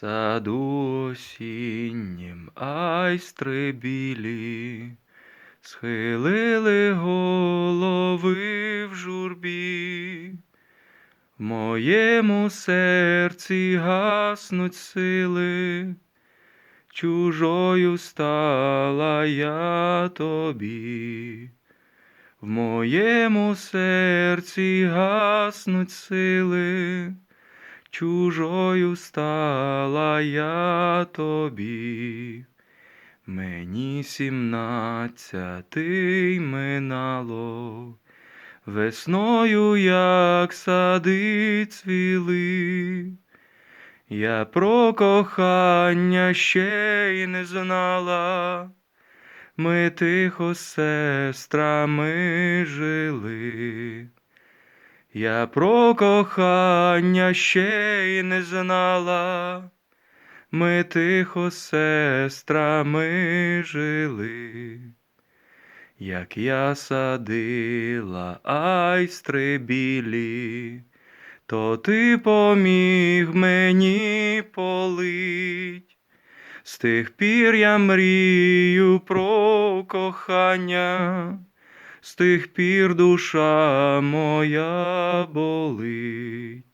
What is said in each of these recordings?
саду осіннім айстри білі, схилили голови в журбі, в моєму серці гаснуть сили, чужою стала я тобі. В моєму серці гаснуть сили, чужою стала я тобі. Мені сімнадцятий минало, весною, як сади цвіли. Я про кохання ще й не знала. Ми тихо сестрами жили. Я про кохання ще й не знала. Ми тихо сестрами жили. Як я садила айстри білі, то ти поміг мені полить. З тих пір я мрію про кохання, з тих пір душа моя болить,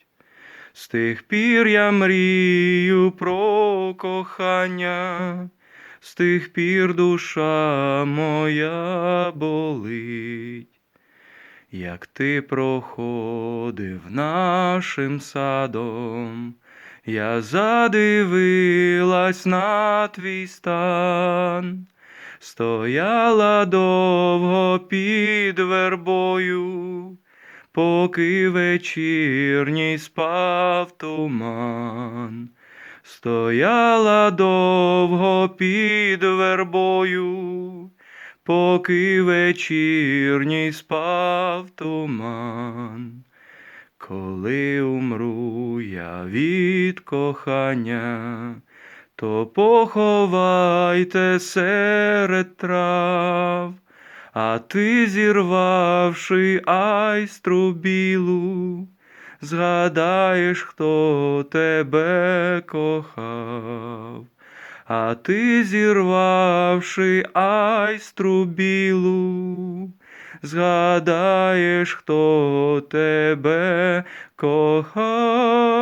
з тих пір я мрію про кохання, з тих пір душа моя болить. Як ти проходив нашим садом, я задивилась на твій стан, стояла довго під вербою, поки вечірній спав туман. Стояла довго під вербою, поки вечірній спав туман. Коли умру я від кохання, то поховайте серед трав, а ти, зірвавши айстру білу, згадаєш, хто тебе кохав. А ти, зірвавши айстру білу, згадаєш, хто тебе кохав.